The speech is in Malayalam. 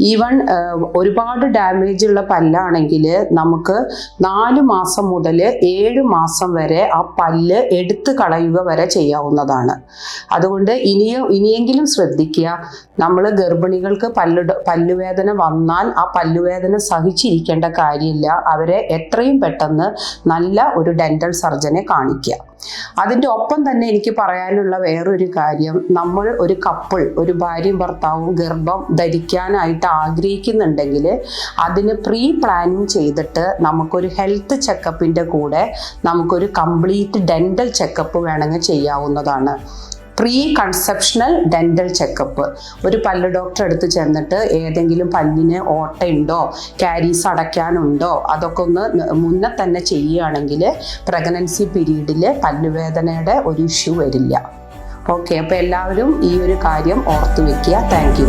ഈവൺ ഒരുപാട് ഡാമേജ് ഉള്ള പല്ലാണെങ്കിൽ നമുക്ക് നാല് മാസം മുതൽ ഏഴ് മാസം വരെ ആ പല്ല് എടുത്തു കളയുക വരെ ചെയ്യാവുന്നതാണ്. അതുകൊണ്ട് ഇനിയും ഇനിയെങ്കിലും ശ്രദ്ധിക്കുക. നമ്മൾ ഗർഭിണികൾക്ക് പല്ലു പല്ലുവേദന വന്നാൽ ആ പല്ലുവേദന സഹിച്ചിരിക്കേണ്ട കാര്യമില്ല. അവരെ എത്രയും പെട്ടെന്ന് നല്ല ഒരു ഡെന്റൽ സർജനെ കാണിക്കുക. അതിന്റെ ഒപ്പം തന്നെ എനിക്ക് പറയാനുള്ള വേറൊരു കാര്യം. നമ്മൾ ഒരു കപ്പിൾ ഒരു ഭാര്യയും ഭർത്താവും ഗർഭം ധരിക്കാനായിട്ട് ആഗ്രഹിക്കുന്നുണ്ടെങ്കിൽ അതിന് പ്രീ പ്ലാനിങ് ചെയ്തിട്ട് നമുക്കൊരു ഹെൽത്ത് ചെക്കപ്പിന്റെ കൂടെ നമുക്കൊരു കംപ്ലീറ്റ് ഡെന്റൽ ചെക്കപ്പ് വേണമെങ്കിൽ ചെയ്യാവുന്നതാണ്. പ്രീ കൺസെപ്ഷണൽ ഡെന്റൽ ചെക്കപ്പ് ഒരു പല്ല് ഡോക്ടർ അടുത്ത് ചെന്നിട്ട് ഏതെങ്കിലും പല്ലിന് ഓട്ടയുണ്ടോ ക്യാരീസ് അടയ്ക്കാനുണ്ടോ അതൊക്കെ ഒന്ന് മുന്നേ തന്നെ ചെയ്യുകയാണെങ്കിൽ പ്രഗ്നൻസി പീരീഡിൽ പല്ലുവേദനയുടെ ഒരു ഇഷ്യൂ വരില്ല. ഓക്കെ അപ്പോൾ എല്ലാവരും ഈ ഒരു കാര്യം ഓർത്ത് വെക്കുക. താങ്ക്